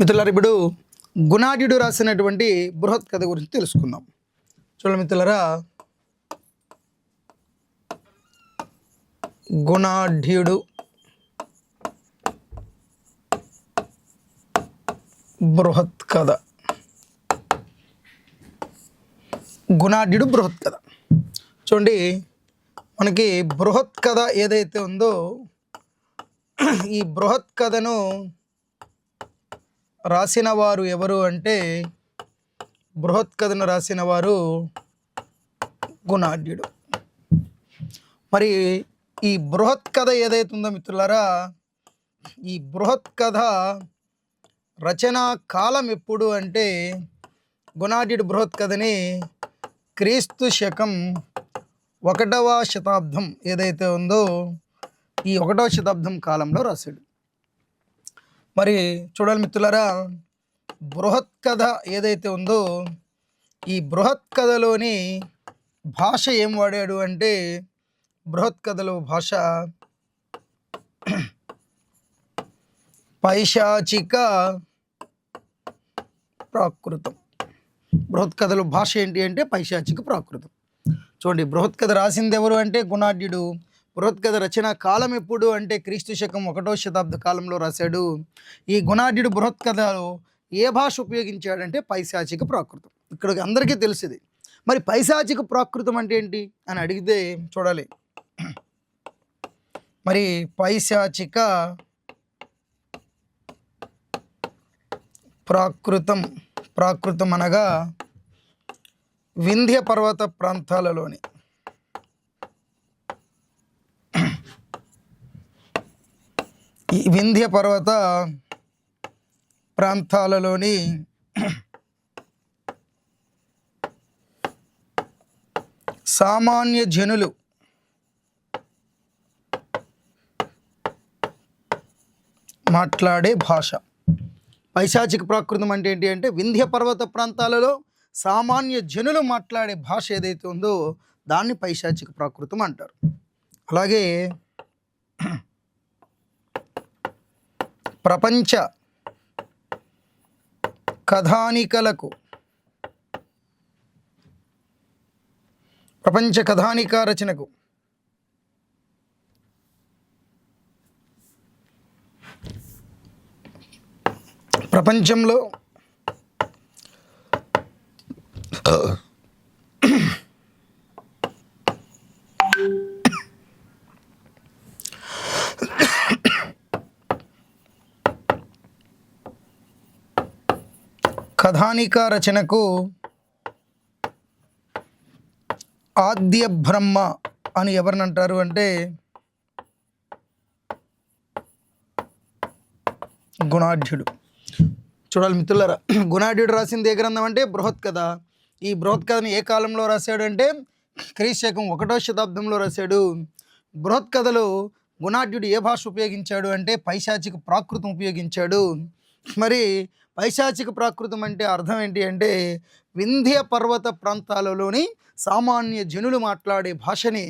మిత్రులారా ఇప్పుడు గుణాఢ్యుడు రాసినటువంటి బృహత్ కథ గురించి తెలుసుకుందాం. చూడండి మిత్రులరా. గుణాఢ్యుడు బృహత్ కథ. గుణాఢ్యుడు బృహత్ కథ. చూడండి మనకి బృహత్ కథ ఏదైతే ఉందో ఈ బృహత్ కథను రాసిన వారు ఎవరు అంటే బృహత్కథను రాసిన వారు గుణాఢ్యుడు మరి ఈ బృహత్ కథ ఏదైతే ఉందో మిత్రులారా ఈ బృహత్ కథ రచనా కాలం ఎప్పుడు అంటే గుణాఢ్యుడు బృహత్ కథని క్రీస్తు శకం ఒకటవ శతాబ్దం ఏదైతే ఉందో ఈ ఒకటవ శతాబ్దం కాలంలో రాశాడు. మరి చూడాలి మిత్రులారా బృహత్ కథ ఏదైతే ఉందో ఈ బృహత్ కథలోని భాష ఏం వాడాడు అంటే బృహత్ కథలో భాష పైశాచిక ప్రాకృతం. బృహత్ కథలో భాష ఏంటి అంటే పైశాచిక ప్రాకృతం. చూడండి బృహత్ కథ రాసింది ఎవరు అంటే గుణాఢ్యుడు బృహత్కథ రచన కాలం ఎప్పుడు అంటే క్రీస్తు శకం ఒకటో శతాబ్ద కాలంలో రాశాడు. ఈ గుణాఢ్యుడు బృహత్కథలో ఏ భాష ఉపయోగించాడంటే పైశాచిక ప్రాకృతం. ఇక్కడ అందరికీ తెలిసింది. మరి పైశాచిక ప్రాకృతం అంటే ఏంటి అని అడిగితే చూడాలి. మరి పైశాచిక ప్రాకృతం ప్రాకృతం అనగా వింధ్య పర్వత ప్రాంతాలలోని వింధ్య పర్వత ప్రాంతాలలోని సామాన్య జనులు మాట్లాడే భాష. పైశాచిక ప్రాకృతం అంటే ఏంటి అంటే వింధ్య పర్వత ప్రాంతాలలో సామాన్య జనులు మాట్లాడే భాష ఏదైతే ఉందో దాన్ని పైశాచిక ప్రాకృతం అంటారు. అలాగే ప్రపంచ కథానికలకు ప్రపంచ కథానిక రచనకు ప్రపంచంలో కథానిక రచనకు ఆద్య బ్రహ్మ అని ఎవరిని అంటారు అంటే గుణాఢ్యుడు. చూడాలి మిత్రులరా గుణాఢ్యుడు రాసింది ఏ గ్రంథం అంటే బృహత్ కథ ఈ బృహత్ కథని ఏ కాలంలో రాశాడు అంటే క్రీశకం ఒకటో శతాబ్దంలో రాశాడు. బృహత్ కథలో గుణాఢ్యుడు ఏ భాష ఉపయోగించాడు అంటే పైశాచిక ప్రాకృతం ఉపయోగించాడు. మరి పైశాచిక ప్రాకృతం అంటే అర్థం ఏంటి అంటే వింధ్య పర్వత ప్రాంతాలలోని సామాన్య జనులు మాట్లాడే భాషని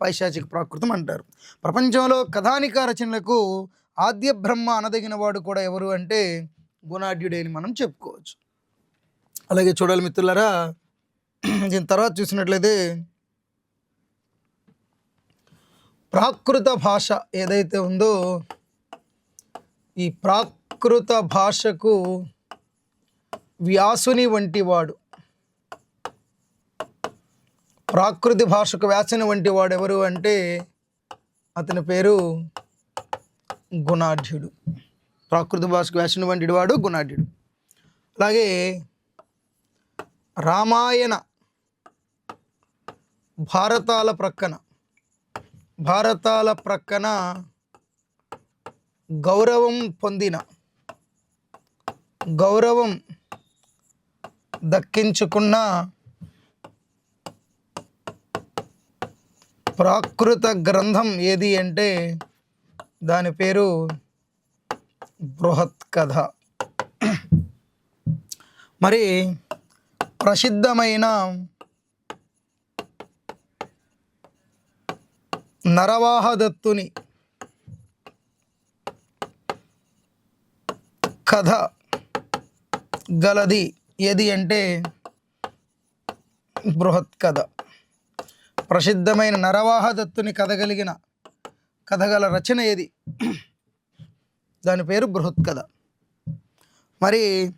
పైశాచిక ప్రాకృతం అంటారు. ప్రపంచంలో కథానిక రచనలకు ఆద్య బ్రహ్మ అనదగిన వాడు కూడా ఎవరు అంటే గుణాఢ్యుడే అని మనం చెప్పుకోవచ్చు. అలాగే చూడాలి మిత్రులారా దీని తర్వాత చూసినట్లయితే ప్రాకృత భాష ఏదైతే ఉందో ఈ సంస్కృత భాషకు వ్యాసుని వంటి వాడు ప్రాకృతి భాషకు వ్యాసుని వంటి వాడు ఎవరు అంటే అతని పేరు గుణాఢ్యుడు. ప్రాకృతి భాషకు వ్యాసుని వంటి వాడు గుణాఢ్యుడు. అలాగే రామాయణ భారతాల ప్రక్కన భారతాల ప్రక్కన గౌరవం పొందిన గౌరవం దక్కించుకున్న ప్రాకృత గ్రంథం ఏది అంటే దాని పేరు బృహత్ కథ. మరి ప్రసిద్ధమైన నరవాహదత్తుని కథ గలది ఏది అంటే బృహత్ కథ. ప్రసిద్ధమైన నరవాహ దత్తుని కథ కలిగిన కథగల రచన ఏది? దాని పేరు బృహత్ కథ. మరి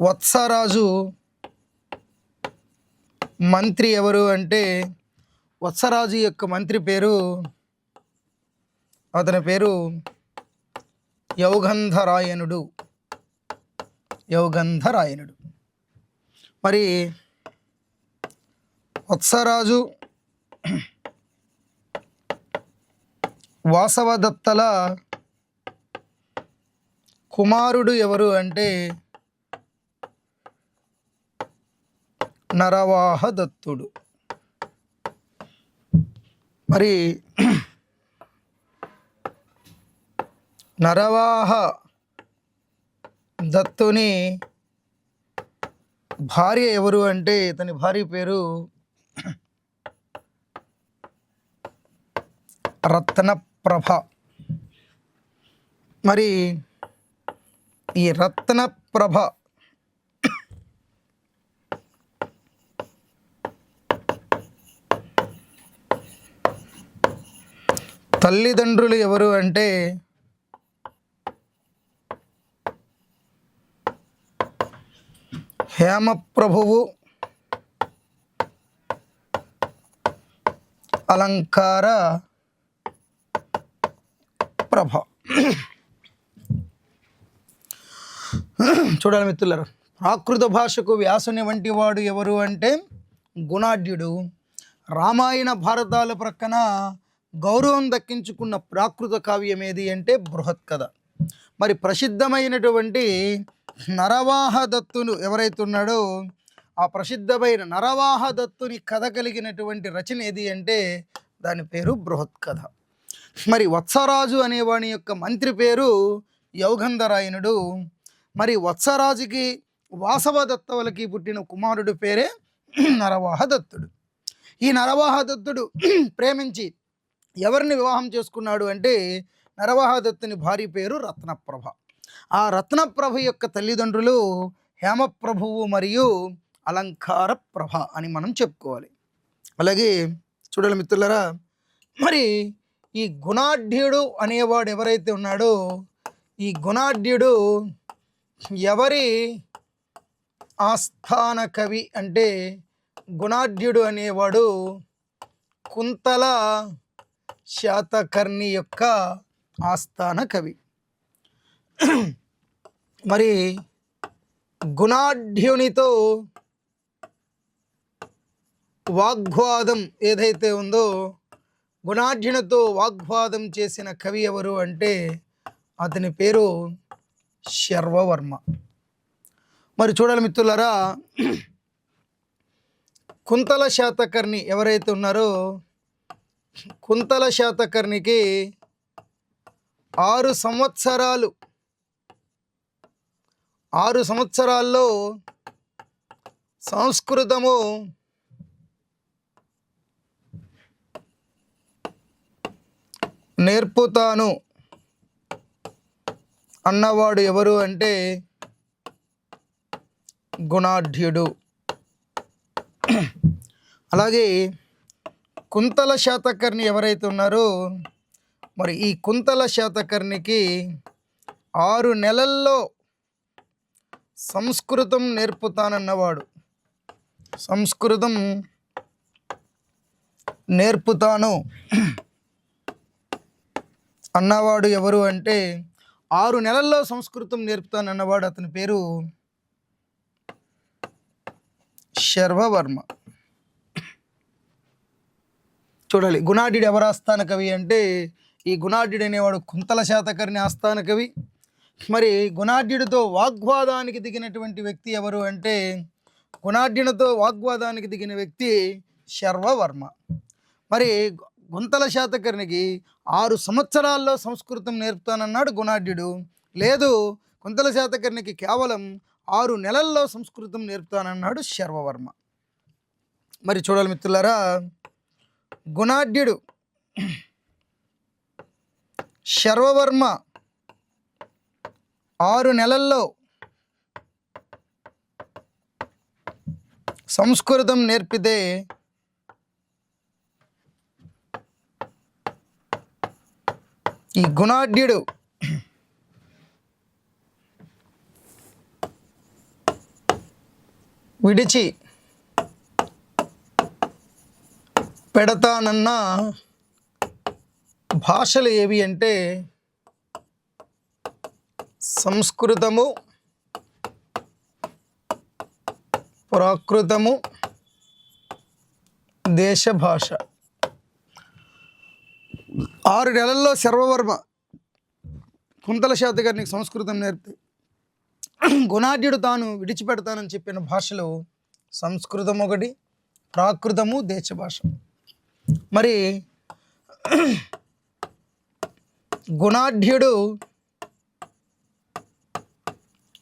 వత్సరాజు మంత్రి ఎవరు అంటే వత్సరాజు యొక్క మంత్రి పేరు అతని పేరు యౌగంధరాయనుడు. యౌగంధరాయనుడు. మరి వత్సరాజు వాసవదత్తల కుమారుడు ఎవరు అంటే నరవాహ దత్తుడు మరి నరవాహ దత్తుని భార్య ఎవరు అంటే ఇతని భార్య పేరు రత్నప్రభ. మరి ఈ రత్నప్రభ తల్లిదండ్రులు ఎవరు అంటే హేమప్రభువు అలంకార ప్రభ. చూడాలి మిత్రులారు ప్రాకృత భాషకు వ్యాసుని వంటి వాడు ఎవరు అంటే గుణాఢ్యుడు. రామాయణ భారతాల ప్రక్కన గౌరవం దక్కించుకున్న ప్రాకృత కావ్యం ఏది అంటే బృహత్ కథ మరి ప్రసిద్ధమైనటువంటి నరవాహ దత్తును ఎవరైతే ఉన్నాడో ఆ ప్రసిద్ధమైన నరవాహ దత్తుని కథ కలిగినటువంటి రచన ఏది అంటే దాని పేరు బృహత్ కథ మరి వత్సరాజు అనేవాని యొక్క మంత్రి పేరు యౌగంధరాయనుడు. మరి వత్సరాజుకి వాసవ దత్తవులకి పుట్టిన కుమారుడు పేరే నరవాహ దత్తుడు ఈ నరవాహ దత్తుడు ప్రేమించి ఎవరిని వివాహం చేసుకున్నాడు అంటే నరవాహ దత్తుని భార్య పేరు రత్నప్రభ. ఆ రత్నప్రభ యొక్క తల్లిదండ్రులు హేమప్రభువు మరియు అలంకార ప్రభ అని మనం చెప్పుకోవాలి. అలాగే చూడాలి మిత్రులరా మరి ఈ గుణాఢ్యుడు అనేవాడు ఎవరైతే ఉన్నాడో ఈ గుణాఢ్యుడు ఎవరి ఆస్థాన కవి అంటే గుణాఢ్యుడు అనేవాడు కుంతల శాతకర్ణి యొక్క ఆస్థాన కవి. మరి గుణాఢ్యునితో వాగ్వాదం ఏదైతే ఉందో గుణాఢ్యునితో వాగ్వాదం చేసిన కవి ఎవరు అంటే అతని పేరు శర్వవర్మ. మరి చూడాలి మిత్రులారా కుంతల శాతకర్ణి ఎవరైతే ఉన్నారో కుంతల శాతకర్ణికి ఆరు సంవత్సరాలు ఆరు సంవత్సరాల్లో సంస్కృతము నేర్పుతాను అన్నవాడు ఎవరు అంటే గుణాఢ్యుడు. అలాగే కుంతల శాతకర్ణి ఎవరైతే ఉన్నారో మరి ఈ కుంతల శాతకర్ణికి ఆరు నెలల్లో సంస్కృతం నేర్పుతానన్నవాడు. సంస్కృతం నేర్పుతాను. అన్నవాడు ఎవరు అంటే ఆరు నెలల్లో సంస్కృతం నేర్పుతానన్నవాడు. అతని పేరు శర్వవర్మ. చూడాలి గుణాఢ్యుడు ఎవరు ఆస్థాన కవి అంటే ఈ గుణాఢ్యుడు అనేవాడు కుంతల శాతకర్ణి ఆస్థాన కవి. మరి గుణాఢ్యుడితో వాగ్వాదానికి దిగినటువంటి వ్యక్తి ఎవరు అంటే గుణాఢ్యునితో వాగ్వాదానికి దిగిన వ్యక్తి శర్వవర్మ. మరి గుంతల శాతకర్ణికి ఆరు సంవత్సరాల్లో సంస్కృతం నేర్పుతానన్నాడు గుణాఢ్యుడు లేదు కుంతల శాతకర్ణికి కేవలం ఆరు నెలల్లో సంస్కృతం నేర్పుతానన్నాడు శర్వవర్మ. మరి చూడాలి మిత్రులారా గుణాఢ్యుడు శర్వవర్మ ఆరు నెలల్లో సంస్కృతం నేర్పితే ఈ గుణాఢ్యుడు విడిచి పెడతానన్న భాషలు ఏవి అంటే సంస్కృతము ప్రాకృతము దేశ భాష ఆరు నెలల్లో సర్వవర్మ కుంతల శాత గారికి సంస్కృతం నేర్పి గుణాఢ్యుడు తాను విడిచిపెడతానని చెప్పిన భాషలు సంస్కృతం ఒకటి ప్రాకృతము దేశ భాష మరి గుణాఢ్యుడు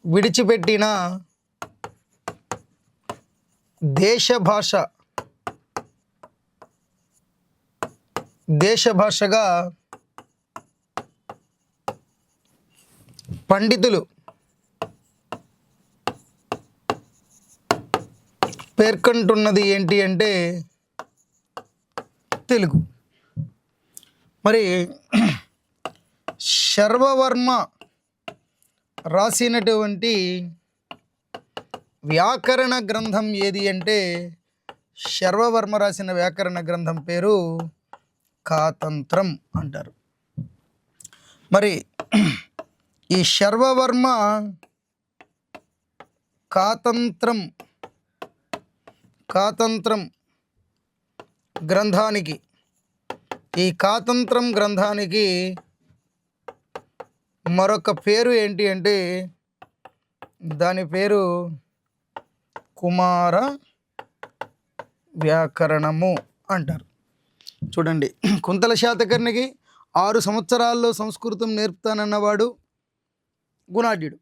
విడిచిపెట్టిన దేశభాష దేశభాషగా పండితులు పేర్కొంటున్నది ఏంటి అంటే తెలుగు. మరి శర్వవర్మ రాసినటువంటి వ్యాకరణ గ్రంథం ఏది అంటే శర్వవర్మ రాసిన వ్యాకరణ గ్రంథం పేరు కాతంత్రం అంటారు. మరి ఈ శర్వవర్మ కాతంత్రం కాతంత్రం గ్రంథానికి ఈ కాతంత్రం గ్రంథానికి మరొక పేరు ఏంటి అంటే దాని పేరు కుమార వ్యాకరణము అంటారు. చూడండి కుంతల శాతకర్ణికి ఆరు సంవత్సరాల్లో సంస్కృతం నేర్పుతానన్నవాడు గుణాఢ్యుడు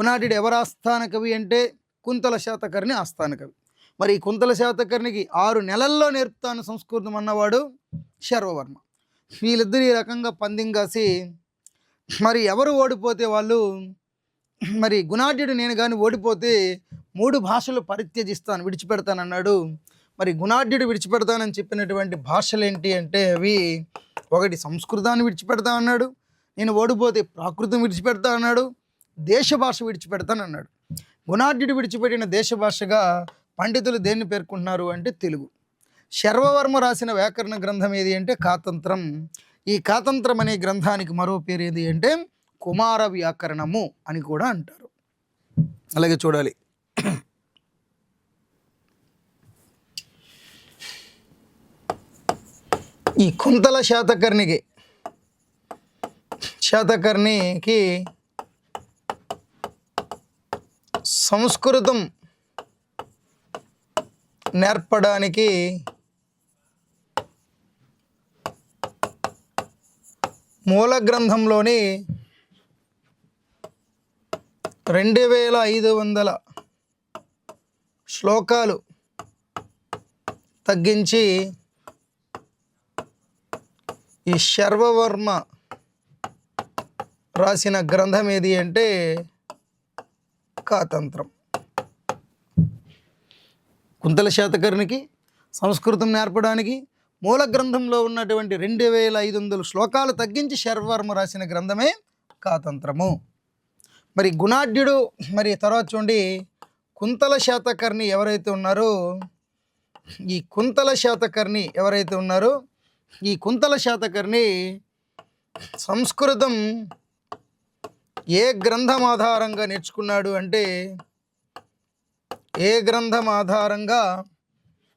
గుణాఢ్యుడు ఎవరు ఆస్థాన కవి అంటే కుంతల శాతకర్ణి ఆస్థాన కవి. మరి ఈ కుంతల శాతకర్ణికి ఆరు నెలల్లో నేర్పుతాను సంస్కృతం అన్నవాడు శర్వవర్మ. వీళ్ళిద్దరు ఈ రకంగా పందెం కాసి మరి ఎవరు ఓడిపోతే వాళ్ళు? మరి గుణాఢ్యుడు నేను కానీ ఓడిపోతే మూడు భాషలు పరిత్యజిస్తాను విడిచిపెడతానన్నాడు. మరి గుణాఢ్యుడు విడిచిపెడతానని చెప్పినటువంటి భాషలు ఏంటి అంటే అవి ఒకటి సంస్కృతాన్ని విడిచిపెడతా అన్నాడు నేను ఓడిపోతే ప్రాకృతం విడిచిపెడతా అన్నాడు దేశ భాష విడిచిపెడతానన్నాడు. గుణాఢ్యుడు విడిచిపెట్టిన దేశ భాషగా పండితులు దేన్ని పేర్కొంటున్నారు అంటే తెలుగు. శర్వవర్మ రాసిన వ్యాకరణ గ్రంథం ఏది అంటే కాతంత్రం. ఈ కాతంత్రం అనే గ్రంథానికి మరో పేరు ఏది అంటే కుమార వ్యాకరణము అని కూడా అంటారు. అలాగే చూడాలి. ఈ కుంతల శాతకర్ణికి శాతకర్ణికి సంస్కృతం నేర్పడానికి మూల గ్రంథంలోని రెండు వేల ఐదు వందల శ్లోకాలు తగ్గించి ఈ శర్వవర్మ రాసిన గ్రంథం ఏది అంటే కాతంత్రం. కుంతల శాతకర్ణికి సంస్కృతం నేర్పడానికి మూల గ్రంథంలో ఉన్నటువంటి రెండు వేల ఐదు వందల శ్లోకాలు తగ్గించి శర్వర్మ రాసిన గ్రంథమే కాతంత్రము. మరి గుణాఢ్యుడు మరి తర్వాత చూడండి కుంతల శాతకర్ణి ఎవరైతే ఉన్నారో ఈ కుంతల శాతకర్ణి ఎవరైతే ఉన్నారో ఈ కుంతల శాతకర్ణి సంస్కృతం ఏ గ్రంథం ఆధారంగా నేర్చుకున్నాడు అంటే ఏ గ్రంథం ఆధారంగా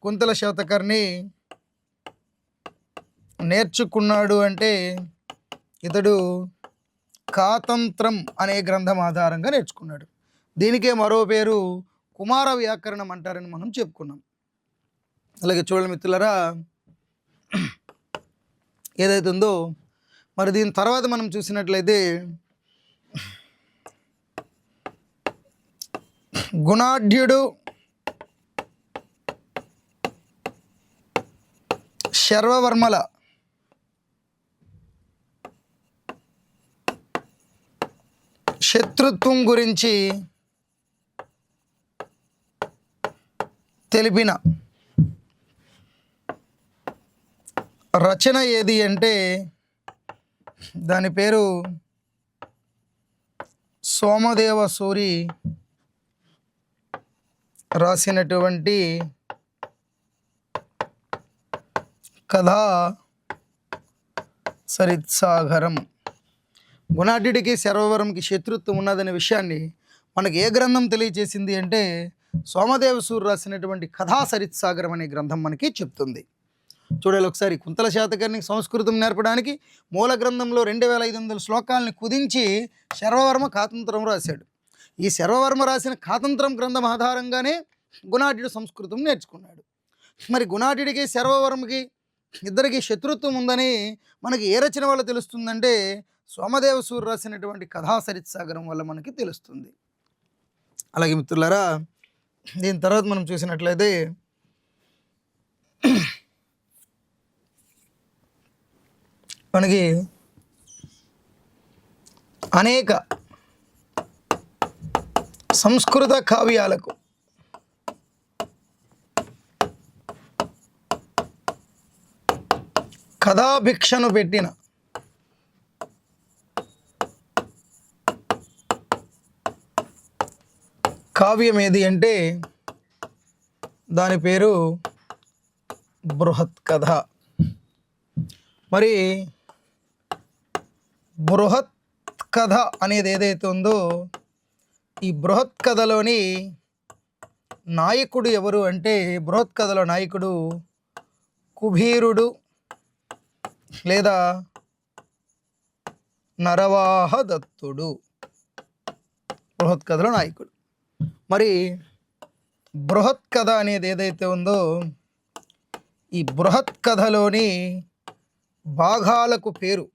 కుంతల శాతకర్ణి నేర్చుకున్నాడు అంటే ఇతడు కాతంత్రం అనే గ్రంథం ఆధారంగా నేర్చుకున్నాడు. దీనికే మరో పేరు కుమార వ్యాకరణం అంటారని మనం చెప్పుకున్నాం. అలాగే చూడండి మిత్రులరా ఏదైతే ఉందో మరి దీని తర్వాత మనం చూసినట్లయితే గుణాఢ్యుడు శర్వవర్మల శత్రుత్వం గురించి తెలిపిన రచన ఏది అంటే దాని పేరు సోమదేవ సూరి రాసినటువంటి కథా సరిత్సాగరం. గుణాఢ్యుడికి శర్వవరంకి శత్రుత్వం ఉన్నదనే విషయాన్ని మనకి ఏ గ్రంథం తెలియజేసింది అంటే సోమదేవసూరు రాసినటువంటి కథా సరిత్సాగరం అనే గ్రంథం మనకి చెప్తుంది. చూడాలి ఒకసారి కుంతల శాతకర్ణికి సంస్కృతం నేర్పడానికి మూల గ్రంథంలో రెండు వేల ఐదు వందల శ్లోకాలని కుదించి శర్వవర్మ కాతంత్రం రాశాడు. ఈ శర్వవర్మ రాసిన కాతంత్రం గ్రంథం ఆధారంగానే గుణాఢ్యుడు సంస్కృతం నేర్చుకున్నాడు. మరి గుణాఢ్యుడికి శర్వవర్మకి ఇద్దరికి శత్రుత్వం ఉందని మనకి ఏ రచన వల్ల తెలుస్తుందంటే సోమదేవసూరు రాసినటువంటి కథాసరిత్ సాగరం వల్ల మనకి తెలుస్తుంది. అలాగే మిత్రులారా దీని తర్వాత మనం చూసినట్లయితే మనకి అనేక సంస్కృత కావ్యాలకు కథాభిక్షను పెట్టిన కావ్యం ఏది అంటే దాని పేరు బృహత్ కథ. మరి బృహత్ కథ అనేది ఏదైతే ఉందో ఈ బృహత్ కథలోని నాయకుడు ఎవరు అంటే బృహత్ కథలో నాయకుడు కుబీరుడు లేదా నరవాహ దత్తుడు బృహత్ కథలో నాయకుడు. మరి బృహత్ కథ అనేది ఏదైతే ఉందో ఈ బృహత్ కథలోని భాగాలకు పేరు.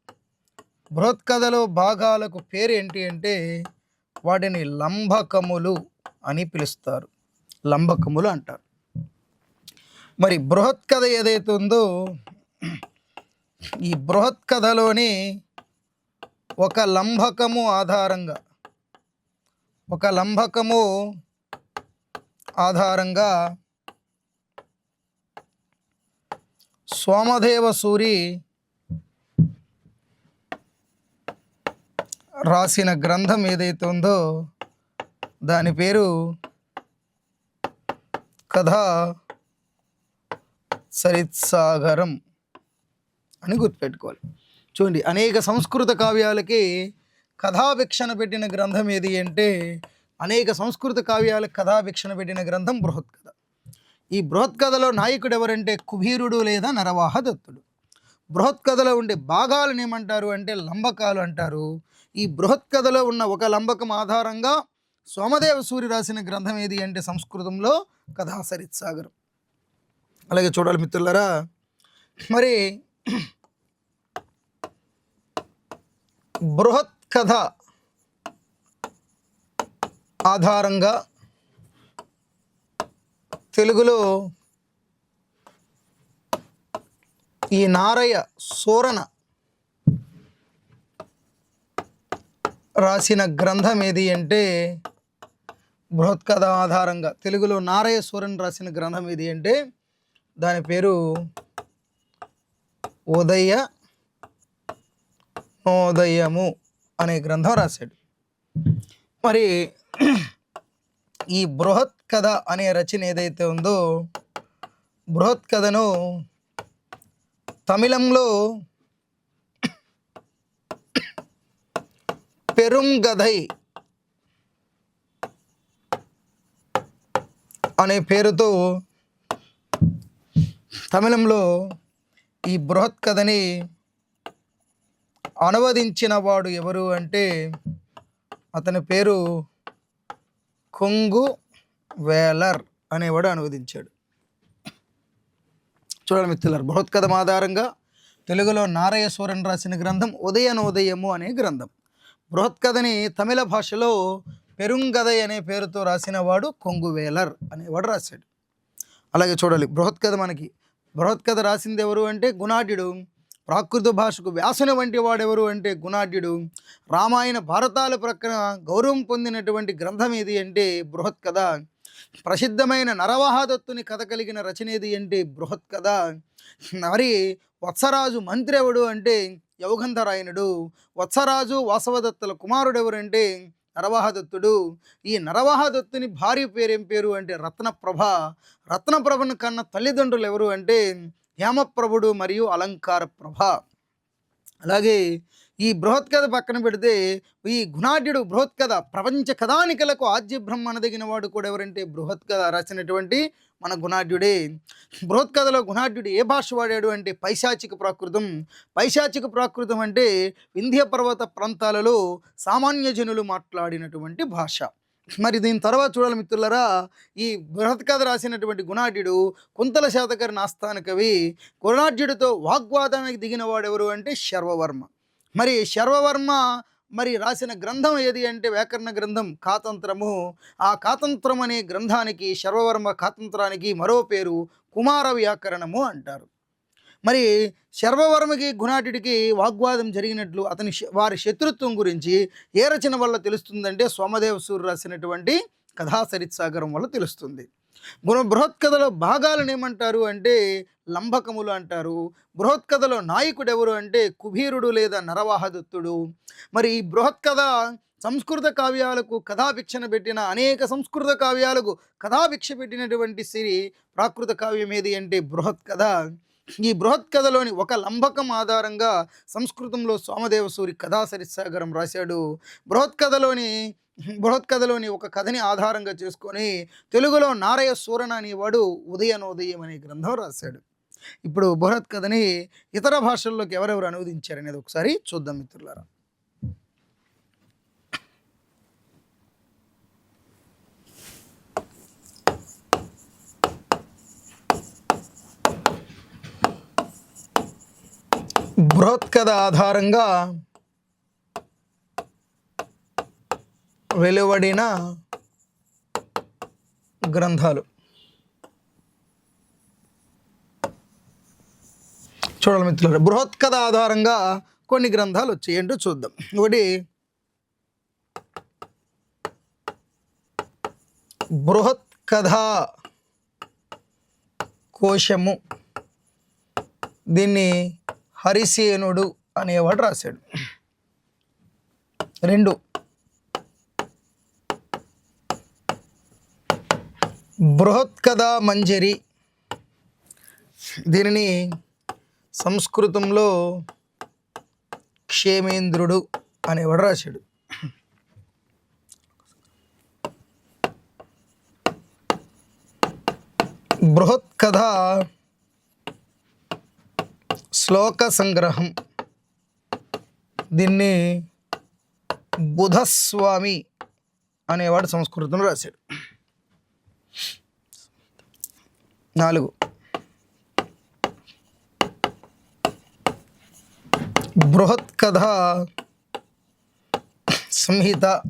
బృహత్ కథలో భాగాలకు పేరు ఏంటి అంటే వాటిని లంబకములు అని పిలుస్తారు. లంబకములు అంటారు. మరి బృహత్ కథ ఏదైతే ఉందో ఈ బృహత్ కథలోని ఒక లంబకము ఆధారంగా ఒక లంబకము ఆధారంగా సోమదేవ సూరి రాసిన గ్రంథం ఏదైతే ఉందో దాని పేరు కథ సరిత్సాగరం అని గుర్తుపెట్టుకోవాలి. చూడండి అనేక సంస్కృత కావ్యాలకి కథాభిక్షణ పెట్టిన గ్రంథం ఏది అంటే అనేక సంస్కృత కావ్యాలకు కథాభిక్షణ పెట్టిన గ్రంథం బృహత్ కథ ఈ బృహత్ కథలో నాయకుడు ఎవరంటే కుబీరుడు లేదా నరవాహ దత్తుడు బృహత్ కథలో ఉండే భాగాలను ఏమంటారు అంటే లంబకాలు అంటారు. ఈ బృహత్ కథలో ఉన్న ఒక లంబకం ఆధారంగా సోమదేవ సూర్య రాసిన గ్రంథం ఏది అంటే సంస్కృతంలో కథా సరిత్సాగరం అలాగే చూడాలి మిత్రులరా. మరి బృహత్ కథ ఆధారంగా తెలుగులో ఈ నారయ్య సూరణ రాసిన గ్రంథం ఏది అంటే బృహత్ కథ ఆధారంగా తెలుగులో నారయ్య సూరన్ రాసిన గ్రంథం ఏది అంటే దాని పేరు ఉదయ నోదయము అనే గ్రంథం రాశాడు. మరి ఈ బృహత్ కథ అనే రచన ఏదైతే ఉందో బృహత్ కథను తమిళంలో పెరుంగదై అనే పేరుతో తమిళంలో ఈ బృహత్ కథని అనువదించిన వాడు ఎవరు అంటే అతని పేరు కొంగు వేలర్ అనేవాడు అనువదించాడు. చూడండి మిత్రులారు బృహత్కథం ఆధారంగా తెలుగులో నారయ్య సూరన్ రాసిన గ్రంథం ఉదయనోదయము అనే గ్రంథం. బృహత్కథని తమిళ భాషలో పెరుంగదయ్ అనే పేరుతో రాసిన వాడు కొంగువేలర్ అనేవాడు రాశాడు. అలాగే చూడాలి బృహత్ కథ మనకి బృహత్కథ రాసింది ఎవరు అంటే గుణాఢ్యుడు ప్రాకృత భాషకు వ్యాసన వంటి వాడెవరు అంటే గుణాఢ్యుడు రామాయణ భారతాల ప్రక్కన గౌరవం పొందినటువంటి గ్రంథం ఏది అంటే బృహత్ కథ ప్రసిద్ధమైన నరవహాదత్తుని కథ కలిగిన రచనేది అంటే బృహత్ కథ మరి వత్సరాజు మంత్రి ఎవడు అంటే యౌగంధరాయనుడు. వత్సరాజు వాసవదత్తుల కుమారుడు ఎవరంటే నరవాహదత్తుడు. ఈ నరవాహదత్తుని భార్య పేరేం పేరు అంటే రత్నప్రభ. రత్నప్రభను కన్న తల్లిదండ్రులు ఎవరు అంటే హేమప్రభుడు మరియు అలంకార ప్రభ. అలాగే ఈ బృహత్ కథ పక్కన పెడితే ఈ గుణాఢ్యుడు బృహత్ కథ ప్రపంచ కథానికలకు ఆద్య బ్రహ్మ వాడు కూడా ఎవరంటే బృహత్ కథ రాసినటువంటి మన గుణాఢ్యుడే. బృహత్ కథలో గుణాఢ్యుడు ఏ భాష వాడాడు అంటే పైశాచిక ప్రాకృతం. పైశాచిక ప్రాకృతం అంటే వింధ్య పర్వత ప్రాంతాలలో సామాన్య జనులు మాట్లాడినటువంటి భాష. మరి దీని తర్వాత చూడాలి మిత్రులరా ఈ బృహత్ కథ రాసినటువంటి గుణాఢ్యుడు కుంతల శాతకరి నాస్థాన కవి గుణాఢ్యుడితో వాగ్వాదానికి దిగిన వాడెవరు అంటే శర్వవర్మ. మరి శర్వవర్మ మరి రాసిన గ్రంథం ఏది అంటే వ్యాకరణ గ్రంథం కాతంత్రము. ఆ కాతంత్రం అనే గ్రంథానికి శర్వవర్మ కాతంత్రానికి మరో పేరు కుమార వ్యాకరణము అంటారు. మరి శర్వవర్మకి గుణాటుడికి వాగ్వాదం జరిగినట్లు అతని వారి శత్రుత్వం గురించి ఏ రచన వల్ల తెలుస్తుందంటే సోమదేవ సూర్య రాసినటువంటి కథా సరిత్సాగరం వల్ల తెలుస్తుంది. గుణ బృహత్ కథలో భాగాలను ఏమంటారు అంటే లంబకములు అంటారు. బృహత్ కథలో నాయకుడు ఎవరు అంటే కుబీరుడు లేదా నరవాహదత్తుడు. మరి ఈ బృహత్ కథ సంస్కృత కావ్యాలకు కథాభిక్షణ పెట్టిన అనేక సంస్కృత కావ్యాలకు కథాభిక్ష పెట్టినటువంటి సిరి ప్రాకృత కావ్యం ఏది అంటే బృహత్ కథ. ఈ బృహత్ కథలోని ఒక లంబకం ఆధారంగా సంస్కృతంలో సోమదేవసూరి కథాసరిసాగరం రాశాడు బృహత్ కథలోని బృహత్ కథలోని ఒక కథని ఆధారంగా చేసుకొని తెలుగులో నారయ సూరణ అనేవాడు ఉదయనోదయం అనే గ్రంథం రాశాడు. ఇప్పుడు బృహత్ కథని ఇతర భాషల్లోకి ఎవరెవరు అనువదించారనేది ఒకసారి చూద్దాం మిత్రులారా. బృహత్ కథ ఆధారంగా వెలువడిన గ్రంథాలు. చూడాలి మిత్రులు బృహత్ కథ ఆధారంగా కొన్ని గ్రంథాలు వచ్చాయి ఏంటో చూద్దాం. ఒకటి బృహత్ కథ కోశము. దీన్ని హరిసేనుడు అనేవాడు రాశాడు. రెండు. బృహత్ కథ మంజరి. దీనిని సంస్కృతంలో క్షేమేంద్రుడు అనేవాడు రాశాడు. బృహత్ కథ శ్లోక సంగ్రహం. దీన్ని బుధస్వామి అనేవాడు సంస్కృతం రాశాడు. నాలుగు. బృహత్ కథ సంహిత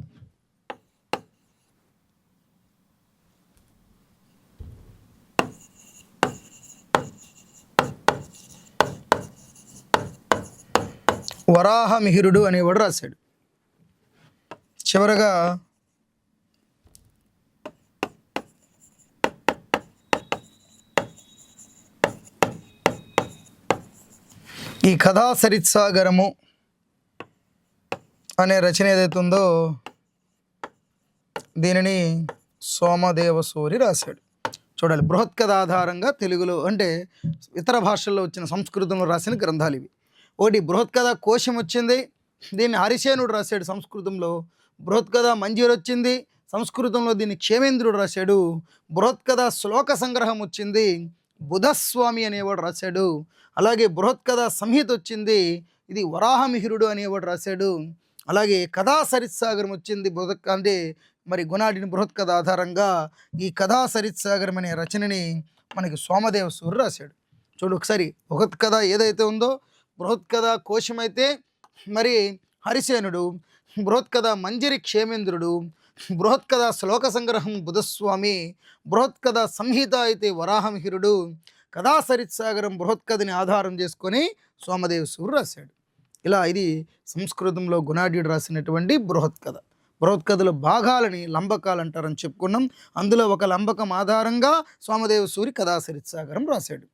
వరాహమిహిరుడు అనేవాడు రాశాడు. చివరగా ఈ కథా సరిత్సాగరము అనే రచన ఏదైతే ఉందో దీనిని సోమదేవసూరి రాశాడు. చూడాలి బృహత్ కథ ఆధారంగా తెలుగులో అంటే ఇతర భాషల్లో వచ్చిన సంస్కృతంలో రాసిన గ్రంథాలు ఇవి. ఒకటి బృహత్ కథ కోశం వచ్చింది. దీన్ని హరిసేనుడు రాశాడు సంస్కృతంలో. బృహత్ కథ మంజీర్ వచ్చింది. సంస్కృతంలో దీన్ని క్షేమేంద్రుడు రాశాడు. బృహత్ కథ శ్లోక సంగ్రహం వచ్చింది. బుధస్వామి అనేవాడు రాశాడు. అలాగే బృహత్ కథ సంహిత వచ్చింది. ఇది వరాహమిహిరుడు అనేవాడు రాశాడు. అలాగే కథా సరిత్సాగరం వచ్చింది. బృహత్ అంటే మరి గుణాడిని బృహత్ కథ ఆధారంగా ఈ కథా సరిత్సాగరం అనే రచనని మనకి సోమదేవ సూర్యుడు రాశాడు. చూడు ఒకసారి బృహత్ కథ ఏదైతే ఉందో బృహత్ కథ కోశమైతే మరి హరిసేనుడు బృహత్కథ మంజరి క్షేమేంద్రుడు బృహత్కథ శ్లోక సంగ్రహం బుధస్వామి బృహత్కథ సంహిత అయితే వరాహమిహిరుడు కథా సరిత్సాగరం బృహత్కథని ఆధారం చేసుకొని సోమదేవ సూరు రాశాడు. ఇలా ఇది సంస్కృతంలో గుణాఢ్యుడు రాసినటువంటి బృహత్కథ. బృహత్కథలో భాగాలని లంబకాలు అంటారని చెప్పుకున్నాం. అందులో ఒక లంబకం ఆధారంగా సోమదేవ సూరి కథా సరిత్సాగరం రాశాడు.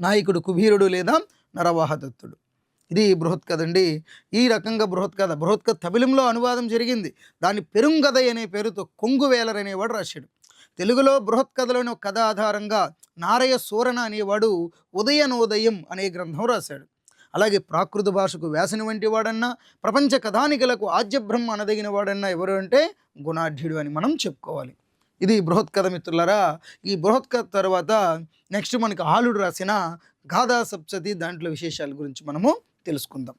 నాయకుడు కుబీరుడు లేదా నరవాహదత్తుడు. ఇది బృహత్ కథ అండి ఈ రకంగా బృహత్ కథ బృహత్ కథ తమిళంలో అనువాదం జరిగింది. దాన్ని పెరుంగద అనే పేరుతో కొంగువేలర్ అనేవాడు రాశాడు. తెలుగులో బృహత్ కథలోని ఒక కథ ఆధారంగా నారయ సూరణ అనేవాడు ఉదయనోదయం అనే గ్రంథం రాశాడు. అలాగే ప్రాకృత భాషకు వ్యాసని వంటి వాడన్నా ప్రపంచ కథానికలకు ఆద్యబ్రహ్మ అనదగిన వాడన్నా ఎవరు అంటే గుణాఢ్యుడు అని మనం చెప్పుకోవాలి. ఇది బృహత్ కథ మిత్రులరా. ఈ బృహత్ కథ తర్వాత నెక్స్ట్ మనకి ఆలుడు రాసిన గాథా సప్తతి దాంట్లో విశేషాల గురించి మనము తెలుసుకుందాం.